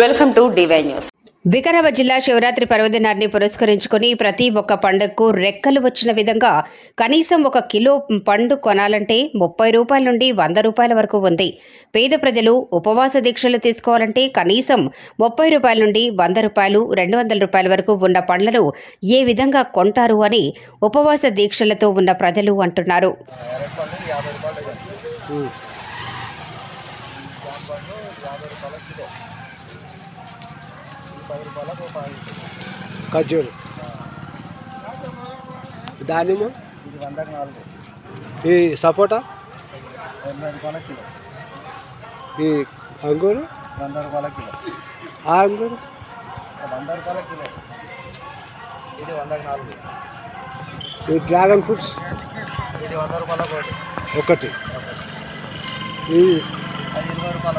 Welcome to DY news Vikarabad జిల్లా శివరాత్రి పర్వదినాన్ని పురస్కరించుకుని ప్రతి ఒక్క పండుగకు రెక్కలు వచ్చిన విధంగా కనీసం ఒక కిలో పండు కొనాలంటే ముప్పై రూపాయల నుండి వంద రూపాయల వరకు ఉంది. పేద ప్రజలు ఉపవాస దీక్షలు తీసుకోవాలంటే కనీసం ముప్పై రూపాయల నుండి వంద రూపాయలు రెండు వందల రూపాయల వరకు ఉన్న పండ్లను ఏ విధంగా కొంటారు అని ఉపవాస దీక్షలతో ఉన్న ప్రజలు అంటున్నారు. పది రూపాయలకు ఖర్జూరు. దానిమ్మ ఇది వందకు నాలుగు. ఈ సపోటా? ఎనభై రూపాయల కిలో. ఈ అంగూరు? వంద రూపాయల కిలో. ఆ అంగూరు? వంద రూపాయల కిలో. ఇది వందకు నాలుగు. ఈ డ్రాగన్ ఫ్రూట్స్? ఇది వంద రూపాయల కోటి ఒకటి. ఈ అది ఇరవై రూపాయల